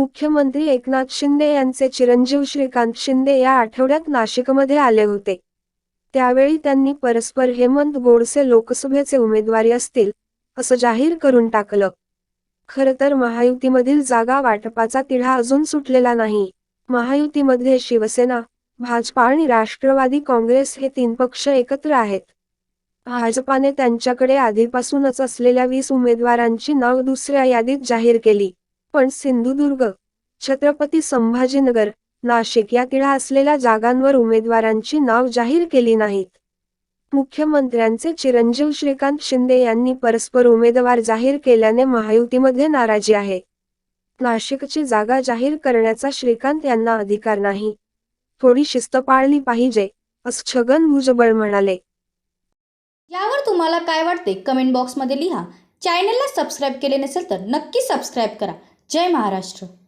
मुख्यमंत्री एकनाथ शिंदे यांचे चिरंजीव श्रीकांत शिंदे या आठवड्यात नाशिकमध्ये आले होते. त्यावेळी त्यांनी परस्पर हेमंत गोडसे लोकसभेचे उमेदवारी असतील असं जाहीर करून टाकलं. खरं तर महायुतीमधील जागा वाटपाचा तिढा अजून सुटलेला नाही. महायुतीमध्ये शिवसेना भाजपा आणि राष्ट्रवादी काँग्रेस हे तीन पक्ष एकत्र आहेत. भाजपाने त्यांच्याकडे आधीपासूनच असलेल्या वीस उमेदवारांची नाव दुसऱ्या यादीत जाहीर केली. पण सिंधुदुर्ग छत्रपती संभाजीनगर नाशिक या तिळा असलेल्या जागांवर उमेदवारांची नाव जाहीर केली नाहीत. मुख्यमंत्र्यांचे चिरंजीव श्रीकांत शिंदे यांनी परस्पर उमेदवार जाहीर केल्याने महायुतीमध्ये नाराजी आहे. नाशिकची जागा जाहीर करण्याचा श्रीकांत यांना अधिकार नाही. थोडी शिस्त पाळली पाहिजे असं छगन भुजबळ म्हणाले. यावर तुम्हाला काय वाटते? कमेंट बॉक्समध्ये लिहा. चॅनलला सबस्क्राईब केले नसेल तर नक्की सबस्क्राईब करा. जय महाराष्ट्र.